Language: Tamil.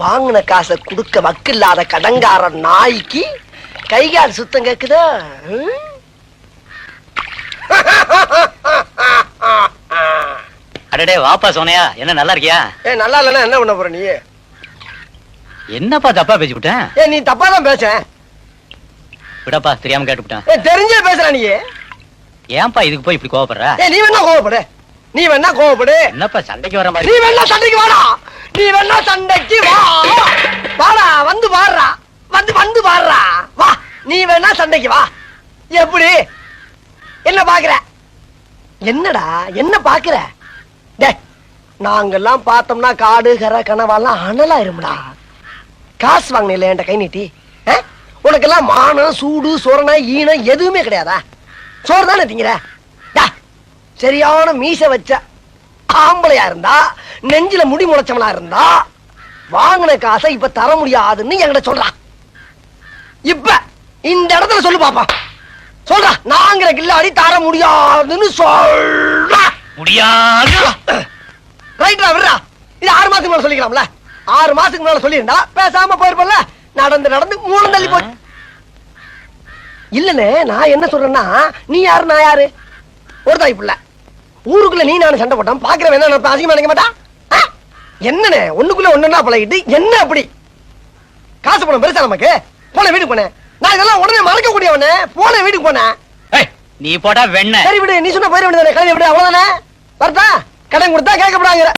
வாங்கின காசை கொடுக்க வக்கில்லாத கடங்கார நாய்க்கு கை கால் சுத்தம் கேக்குதா? அடடே வாப்பா சோனையா என்ன நல்லா இருக்கியா? ஏ நல்லா இல்லைன்னா என்ன பண்ண போற நீ? என்னப்பா தப்பா பேசி விட்டேன் ஏ நீ தப்பா தான் பேச. விடப்பா தெரியாம கேட்டுவிட்டேன். ஏ தெரிஞ்சே பேசுற நீ. ஏன்பா இதுக்கு போய் இப்படி கோவப்படுற? ஏ நீ வேணா கோவப்படு. நீ வேணா கோவப்படு. என்னப்பா சண்டைக்கு வர நீ மாதிரி வேணா சண்டைக்கு வாடா. நீ வேணா சண்டைக்கு வா. வாடா வந்து பாடுறா வந்து வந்து பாடுறா வா நீ வேணா சண்டைக்கு வா. எப்படி? என்ன பாக்குற? என்னடா என்ன பாக்குற? டே நாங்கெல்லாம் பார்த்தோம்னா காடு கரை கனவாலாம் அனலாயிரும்டா காசு வாங்கினில என்கிட்ட கை நீட்டி? ஆ? உனக்கெல்லாம் மானம் சூடு சொரணை ஈனம் எதுவுமே கிடையாதா? சோறு தானே திங்கிற? சரியான மீச வச்ச ஆம்பளையா இருந்தா நெஞ்சில முடி முளைச்சவனா இருந்தா வாங்கின காசை இப்ப தர முடியாதுன்னு என்கிட்ட சொல்றான் இப்ப இந்த இடத்துல சொல்லு பாப்பா. சொல்றா நாங்கிற கில்லாடி தர முடியாதுன்னு சொல்றா. முடியாது. ரைட்ரா விடுறா. இது ஆறு மாசத்துக்கு மேல சொல்லிக்கலாம்ல? ஆறு மாசத்துக்கு மேல சொல்லியிருந்தா பேசாம போயிருப்பல நடந்து நடந்து மூணு தள்ளி போச்சு இல்லனே நான் என்ன சொல்றேன்னா நீ யாரு நான் யாரு? ஒரு தாய் புள்ள. ஊருக்குள்ள நீ நானும் சண்டை போட்டோம் பாக்குறவன் என்ன நினைப்பான், அசிங்கமா நினைக்க மாட்டான்? என்னண்ணே? ஒண்ணுக்குள்ள ஒண்ணுன்னா பழகிட்டு என்ன அப்படி? காசு பணம் பெருசா நமக்கு? போன வீட்டுக்கு போனேன். நான் இதெல்லாம் உடனே மறக்க கூடியவனே போன வீட்டுக்கு போனேன். நீ போட்டா வெண்ண. சரி விடு நீ சொன்ன போயிட வேண்டியதானே கிளம்பி விடு அவ்வளவுதானே? வரட்டா? கடன் கொடுத்தா கேட்கப்படாங்கிற